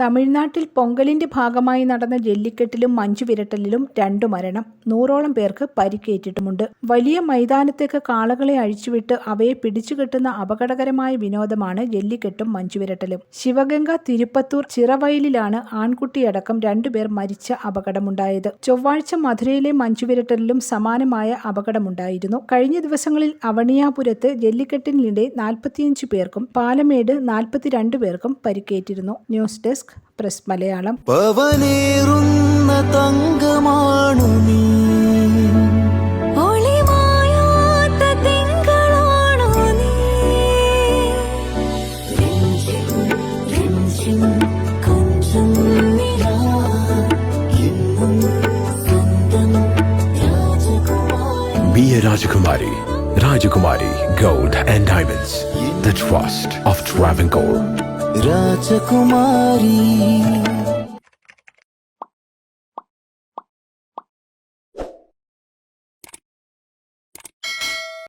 തമിഴ്നാട്ടിൽ പൊങ്കലിന്റെ ഭാഗമായി നടന്ന ജല്ലിക്കെട്ടിലും മഞ്ചുവിരട്ടലിലും രണ്ടു മരണം. നൂറോളം പേർക്ക് പരിക്കേറ്റിട്ടുമുണ്ട്. വലിയ മൈതാനത്തേക്ക് കാളകളെ അഴിച്ചുവിട്ട് അവയെ പിടിച്ചുകെട്ടുന്ന അപകടകരമായ വിനോദമാണ് ജല്ലിക്കെട്ടും മഞ്ചുവിരട്ടലും ശിവഗംഗ തിരുപ്പത്തൂർ ചിറവയലിലാണ് ആൺകുട്ടിയടക്കം രണ്ടുപേർ മരിച്ച അപകടമുണ്ടായത്. ചൊവ്വാഴ്ച മധുരയിലെ മഞ്ചുവിരട്ടലിലും സമാനമായ അപകടമുണ്ടായിരുന്നു. കഴിഞ്ഞ ദിവസങ്ങളിൽ അവണിയാപുരത്ത് ജല്ലിക്കെട്ടിനിടെ നാൽപ്പത്തിയഞ്ച് പേർക്കും പാലമേട് നാൽപ്പത്തിരണ്ട് പേർക്കും പരിക്കേറ്റിരുന്നു. ന്യൂസ് ഡെസ്ക് പ്രസ് മലയാളം തങ്കമാണു നീ Rajakumari. Rajakumari Gold and Diamonds. The trust of Travancore. Rajkumari